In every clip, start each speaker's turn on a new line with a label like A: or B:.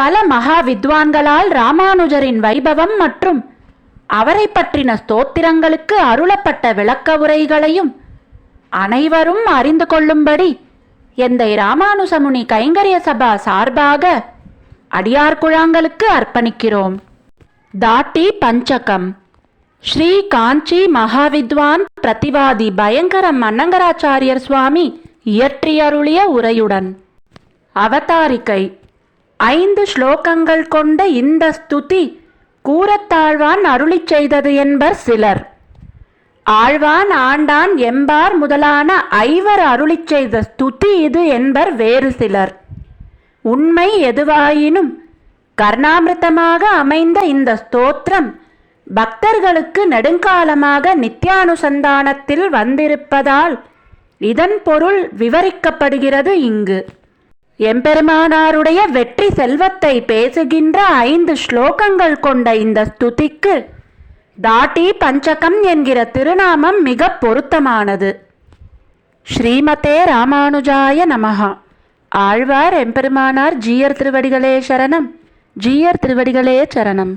A: பல மகா வித்வான்களால் ராமானுஜரின் வைபவம் மற்றும் அவரை பற்றின ஸ்தோத்திரங்களுக்கு அருளப்பட்ட விளக்க உரைகளையும் அனைவரும் அறிந்து கொள்ளும்படி எந்தை ராமானுசமுனி கைங்கரிய சபா சார்பாக அடியார்குழாங்களுக்கு அர்ப்பணிக்கிறோம். தாட்டி பஞ்சகம். ஸ்ரீ காஞ்சி மகாவித்வான் பிரதிவாதி பயங்கரம் அன்னங்கராச்சாரியர் சுவாமி இயற்றியருளிய உரையுடன். அவதாரிக்கை. ஐந்து ஸ்லோகங்கள் கொண்ட இந்த ஸ்துதி கூரத்தாழ்வான் அருளிச் செய்தது என்பர் சிலர். ஆழ்வான் ஆண்டான் எம்பார் முதலான ஐவர் அருளிச் செய்த ஸ்துதி இது என்பர் வேறு சிலர். உண்மை எதுவாயினும் கர்ணாமிருத்தமாக அமைந்த இந்த ஸ்தோத்திரம் பக்தர்களுக்கு நெடுங்காலமாக நித்யானுசந்தானத்தில் வந்திருப்பதால் இதன் பொருள் விவரிக்கப்படுகிறது இங்கு. எம்பெருமானாருடைய வெற்றி செல்வத்தை பேசுகின்ற ஐந்து ஸ்லோகங்கள் கொண்ட இந்த ஸ்துதிக்கு தாட்டி பஞ்சகம் என்கிற திருநாமம் மிக பொருத்தமானது. ஸ்ரீமதே ராமானுஜாய நமகா ஆழ்வார் எம்பெருமானார் ஜீயர் திருவடிகளே சரணம். ஜீயர் திருவடிகளே சரணம்.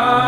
A: Ah.